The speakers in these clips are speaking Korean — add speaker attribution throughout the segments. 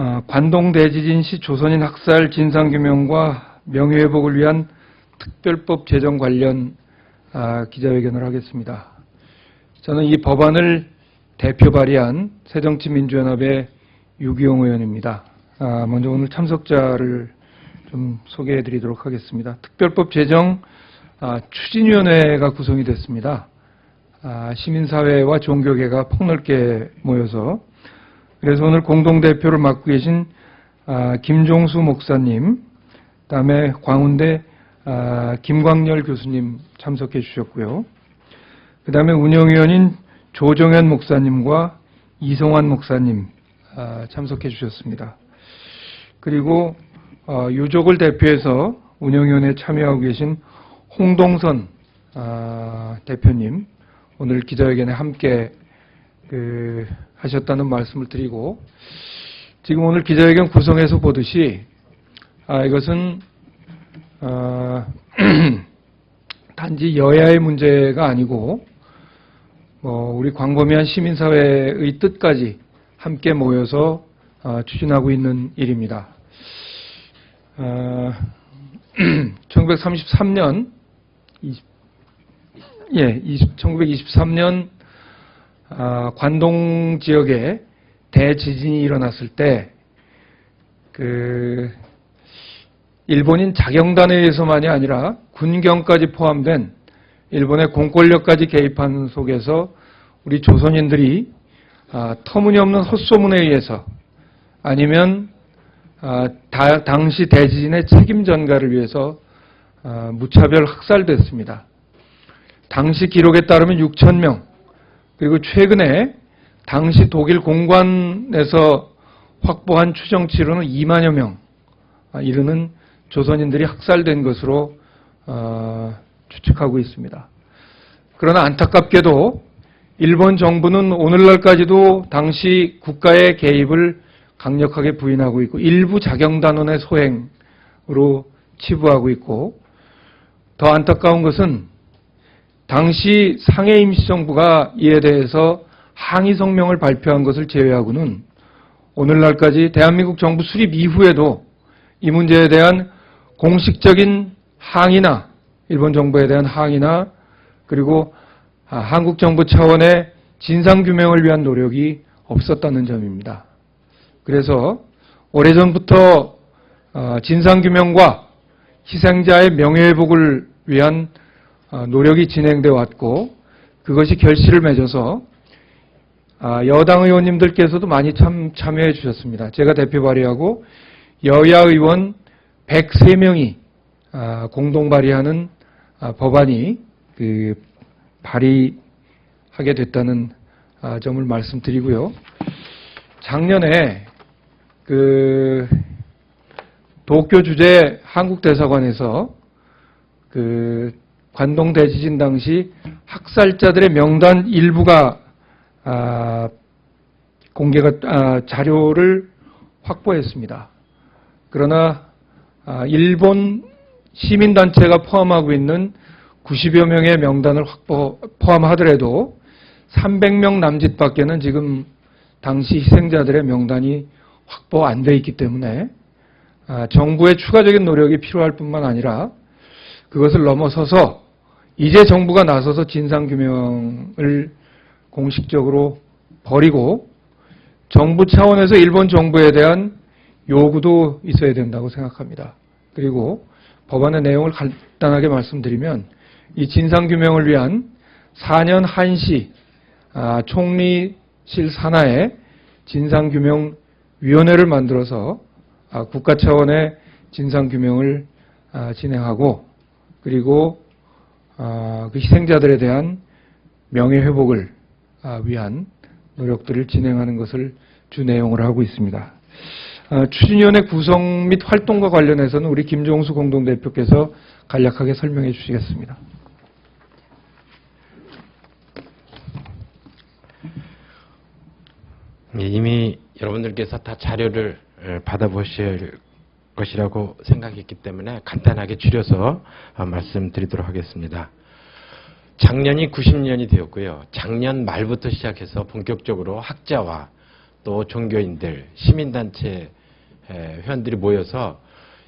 Speaker 1: 어, 관동 대지진 시 조선인 학살 진상규명과 명예회복을 위한 특별법 제정 관련 아, 기자회견을 하겠습니다. 저는 이 법안을 대표 발의한 새정치민주연합의 유기용 의원입니다. 아, 먼저 오늘 참석자를 좀 소개해 드리도록 하겠습니다. 특별법 제정 아, 추진위원회가 구성이 됐습니다. 아, 시민사회와 종교계가 폭넓게 모여서 그래서 오늘 공동대표를 맡고 계신 아, 김종수 목사님, 그다음에 광운대 아, 김광열 교수님 참석해 주셨고요. 그다음에 운영위원인 조정현 목사님과 이성환 목사님 아, 참석해 주셨습니다. 그리고 어, 유족을 대표해서 운영위원회에 참여하고 계신 홍동선 아, 대표님 오늘 기자회견에 함께 그, 하셨다는 말씀을 드리고 지금 오늘 기자회견 구성에서 보듯이 아, 이것은 아, 단지 여야의 문제가 아니고 뭐 우리 광범위한 시민사회의 뜻까지 함께 모여서 아, 추진하고 있는 일입니다. 아, 1933년 예, 1923년 아, 관동 지역에 대지진이 일어났을 때, 그, 일본인 자경단에 의해서만이 아니라 군경까지 포함된 일본의 공권력까지 개입한 속에서 우리 조선인들이 아, 터무니없는 헛소문에 의해서 아니면 아, 다- 당시 대지진의 책임 전가를 위해서 아, 무차별 학살됐습니다. 당시 기록에 따르면 6천 명 그리고 최근에 당시 독일 공관에서 확보한 추정치로는 2만여 명 아, 이르는 조선인들이 학살된 것으로 어, 추측하고 있습니다. 그러나 안타깝게도 일본 정부는 오늘날까지도 당시 국가의 개입을 강력하게 부인하고 있고 일부 자경단원의 소행으로 치부하고 있고 더 안타까운 것은 당시 상해 임시정부가 이에 대해서 항의 성명을 발표한 것을 제외하고는 오늘날까지 대한민국 정부 수립 이후에도 이 문제에 대한 공식적인 항의나 일본 정부에 대한 항의나 그리고 아, 한국 정부 차원의 진상 규명을 위한 노력이 없었다는 점입니다. 그래서 오래전부터 어, 진상 규명과 희생자의 명예회복을 위한 어, 노력이 진행돼 왔고 그것이 결실을 맺어서 아, 여당 의원님들께서도 많이 참, 참여해 주셨습니다. 제가 대표 발의하고 여야 의원 103명이 공동 발의하는 아, 법안이 그 발의하게 됐다는 아, 점을 말씀드리고요. 작년에 그 도쿄 주재 한국 대사관에서 그 관동 대지진 당시 학살자들의 명단 일부가 아, 공개가 아, 자료를 확보했습니다. 그러나 아, 일본 시민단체가 포함하고 있는 90여 명의 명단을 확보 포함하더라도 300명 남짓밖에는 지금 당시 희생자들의 명단이 확보 안 돼 있기 때문에 아, 정부의 추가적인 노력이 필요할 뿐만 아니라 그것을 넘어서서 이제 정부가 나서서 진상규명을 공식적으로 버리고 정부 차원에서 일본 정부에 대한 요구도 있어야 된다고 생각합니다. 그리고 법안의 내용을 간단하게 말씀드리면 이 진상규명을 위한 4년 한시 아, 총리실 산하에 진상규명위원회를 만들어서 아, 국가 차원의 진상규명을 아, 진행하고 그리고 아, 그 희생자들에 대한 명예회복을 아, 위한 노력들을 진행하는 것을 주 내용으로 하고 있습니다. 아, 추진위원회 구성 및 활동과 관련해서는 우리 김종수 공동대표께서 간략하게 설명해 주시겠습니다.
Speaker 2: 예, 이미 여러분들께서 다 자료를 에, 받아보실 것이라고 생각했기 때문에 간단하게 줄여서 어, 말씀드리도록 하겠습니다. 작년이 90년이 되었고요. 작년 말부터 시작해서 본격적으로 학자와 또 종교인들, 시민단체 에, 회원들이 모여서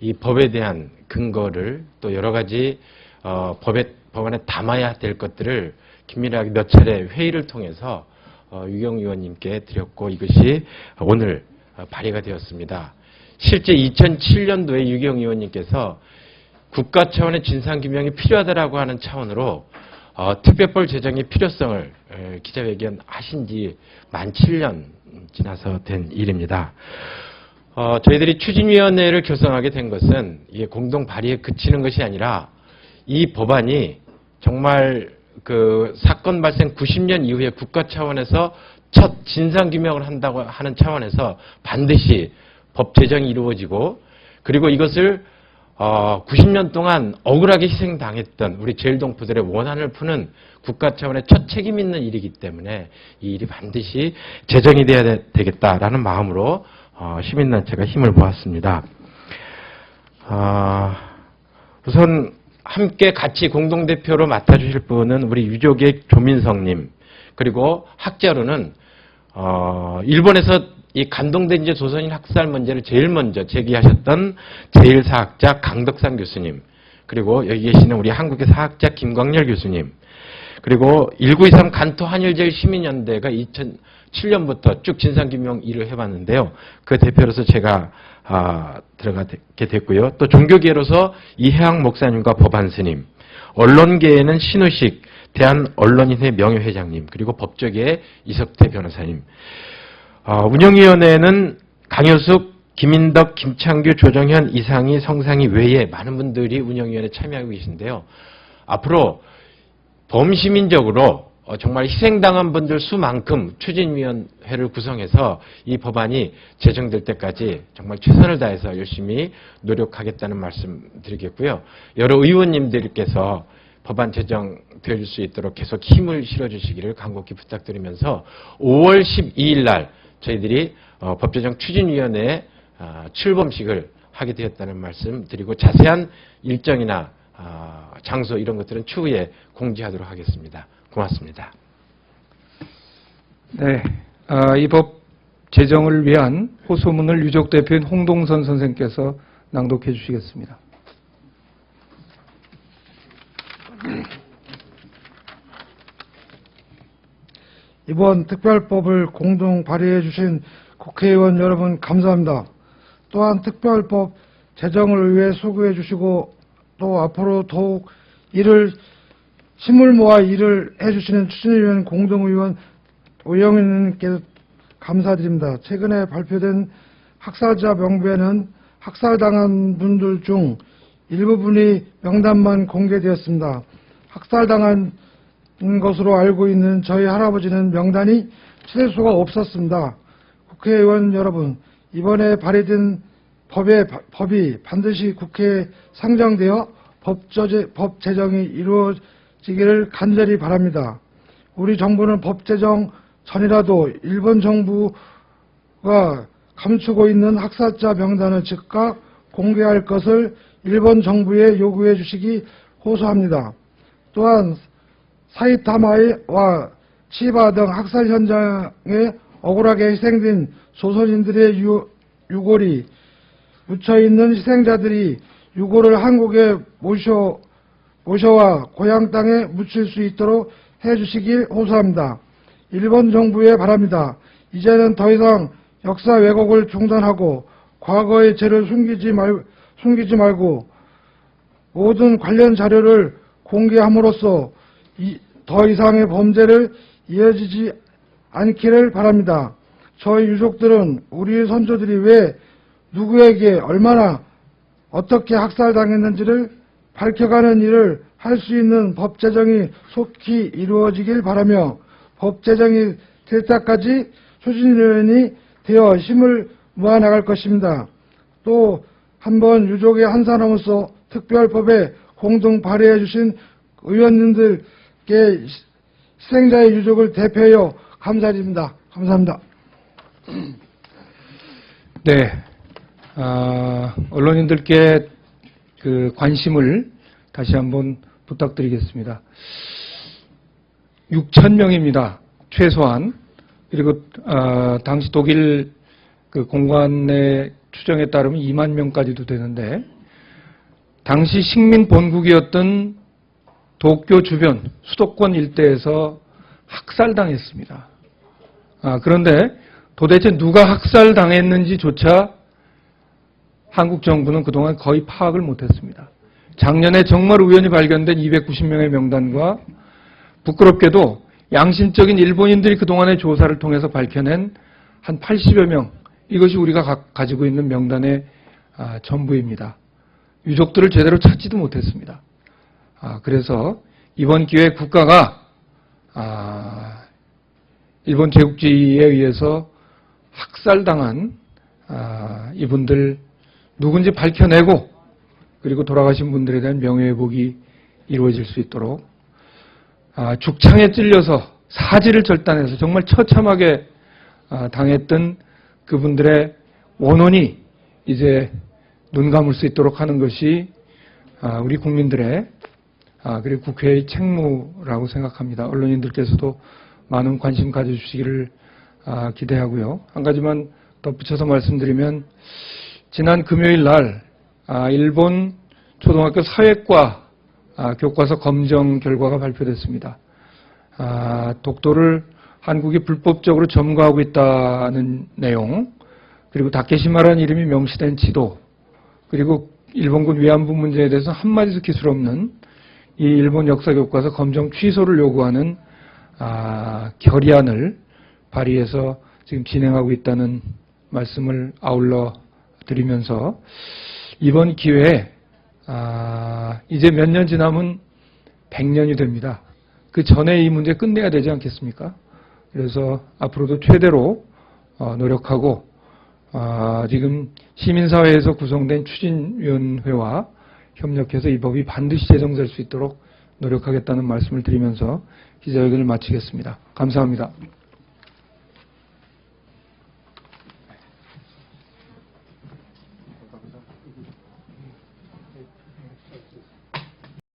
Speaker 2: 이 법에 대한 근거를 또 여러 가지 어, 법에 법안에 담아야 될 것들을 긴밀하게 몇 차례 회의를 통해서 어, 유경 의원님께 드렸고 이것이 오늘 어, 발의가 되었습니다. 실제 2007년도에 유경 의원님께서 국가 차원의 진상규명이 필요하다라고 하는 차원으로 어, 특별법 제정의 필요성을 에, 기자회견 하신 지 만 7년 지나서 된 일입니다. 어, 저희들이 추진위원회를 결성하게 된 것은 이게 공동 발의에 그치는 것이 아니라 이 법안이 정말 그 사건 발생 90년 이후에 국가 차원에서 첫 진상규명을 한다고 하는 차원에서 반드시 법 제정이 이루어지고 그리고 이것을 어, 90년 동안 억울하게 희생당했던 우리 제일동포들의 원한을 푸는 국가 차원의 첫 책임 있는 일이기 때문에 이 일이 반드시 제정이 돼야 되, 되겠다라는 마음으로 어, 시민단체가 힘을 모았습니다. 아, 우선 함께 같이 공동대표로 맡아주실 분은 우리 유족의 조민성님 그리고 학자로는 어, 일본에서 이 간동된 이제 조선인 학살 문제를 제일 먼저 제기하셨던 제1사학자 강덕산 교수님 그리고 여기 계시는 우리 한국의 사학자 김광열 교수님 그리고 1923 간토 한일제일 시민연대가 2007년부터 쭉 진상규명 일을 해봤는데요. 그 대표로서 제가 아, 들어가게 됐고요. 또 종교계로서 이해학 목사님과 법안 스님, 언론계에는 신우식 대한언론인회 명예회장님, 그리고 법조계의 이석태 변호사님, 어, 운영위원회는 강효숙, 김인덕, 김창규, 조정현, 이상희, 성상희 외에 많은 분들이 운영위원회 참여하고 계신데요. 앞으로 범시민적으로 어, 정말 희생당한 분들 수만큼 추진위원회를 구성해서 이 법안이 제정될 때까지 정말 최선을 다해서 열심히 노력하겠다는 말씀 드리겠고요. 여러 의원님들께서 법안 제정될 수 있도록 계속 힘을 실어주시기를 간곡히 부탁드리면서 5월 12일 날 저희들이 어, 법제정 추진위원회 아, 출범식을 하게 되었다는 말씀 드리고 자세한 일정이나 아, 장소 이런 것들은 추후에 공지하도록 하겠습니다. 고맙습니다.
Speaker 1: 네, 아, 이법 제정을 위한 호소문을 유족 대표인 홍동선 선생께서 낭독해 주시겠습니다.
Speaker 3: 이번 특별법을 공동 발의해 주신 국회의원 여러분 감사합니다. 또한 특별법 제정을 위해 수고해 주시고 또 앞으로 더욱 일을 힘을 모아 일을 해 주시는 추진위원 공동의원 오영희님께 감사드립니다. 최근에 발표된 학살자 명부에는 학살당한 분들 중 일부분이 명단만 공개되었습니다. 학살당한 것으로 알고 있는 저희 할아버지는 명단이 찾을 수가 없었습니다. 국회의원 여러분, 이번에 발의된 법의, 법이 반드시 국회에 상정되어 법, 저제, 법 제정이 이루어지기를 간절히 바랍니다. 우리 정부는 법 제정 전이라도 일본 정부가 감추고 있는 학살자 명단을 즉각 공개할 것을 일본 정부에 요구해 주시기 호소합니다. 또한 사이타마와 치바 등 학살 현장에 억울하게 희생된 조선인들의 유, 유골이 묻혀있는 희생자들이 유골을 한국에 모셔, 모셔와 고향 땅에 묻힐 수 있도록 해주시길 호소합니다. 일본 정부에 바랍니다. 이제는 더 이상 역사 왜곡을 중단하고 과거의 죄를 숨기지, 말, 숨기지 말고 모든 관련 자료를 공개함으로써 이, 더 이상의 범죄를 이어지지 않기를 바랍니다. 저희 유족들은 우리 선조들이 왜 누구에게 얼마나 어떻게 학살당했는지를 밝혀가는 일을 할 수 있는 법 제정이 속히 이루어지길 바라며 법 제정이 될 때까지 추진위원이 되어 힘을 모아나갈 것입니다. 또 한번 유족의 한 사람으로서 특별법에 공동 발의해 주신 의원님들께 희생자의 유족을 대표하여 감사드립니다. 감사합니다.
Speaker 1: 네, 아, 언론인들께 그 관심을 다시 한번 부탁드리겠습니다. 6천 명입니다. 최소한 그리고 아, 당시 독일 그 공관의 추정에 따르면 2만 명까지도 되는데 당시 식민 본국이었던 도쿄 주변 수도권 일대에서 학살당했습니다. 아, 그런데 도대체 누가 학살당했는지조차 한국 정부는 그동안 거의 파악을 못했습니다. 작년에 정말 우연히 발견된 290명의 명단과 부끄럽게도 양심적인 일본인들이 그동안의 조사를 통해서 밝혀낸 한 80여 명, 이것이 우리가 가, 가지고 있는 명단의 아, 전부입니다. 유족들을 제대로 찾지도 못했습니다. 아, 그래서 이번 기회에 국가가 아, 일본 제국주의에 의해서 학살당한 아, 이분들 누군지 밝혀내고 그리고 돌아가신 분들에 대한 명예회복이 이루어질 수 있도록 아, 죽창에 찔려서 사지를 절단해서 정말 처참하게 아, 당했던 그분들의 원혼이 이제 눈 감을 수 있도록 하는 것이 아, 우리 국민들의 아, 그리고 국회의 책무라고 생각합니다. 언론인들께서도 많은 관심 가져주시기를 아, 기대하고요. 한 가지만 덧붙여서 말씀드리면 지난 금요일 날 아, 일본 초등학교 사회과 아, 교과서 검정 결과가 발표됐습니다. 아, 독도를 한국이 불법적으로 점거하고 있다는 내용, 그리고 다케시마라는 이름이 명시된 지도, 그리고 일본군 위안부 문제에 대해서 한마디도 기술 없는 이 일본 역사 교과서 검정 취소를 요구하는 아, 결의안을 발의해서 지금 진행하고 있다는 말씀을 아울러 드리면서 이번 기회에 아, 이제 몇 년 지나면 100년이 됩니다. 그 전에 이 문제 끝내야 되지 않겠습니까? 그래서 앞으로도 최대로 어, 노력하고 아, 지금 시민사회에서 구성된 추진위원회와 협력해서 이 법이 반드시 제정될 수 있도록 노력하겠다는 말씀을 드리면서 기자회견을 마치겠습니다. 감사합니다.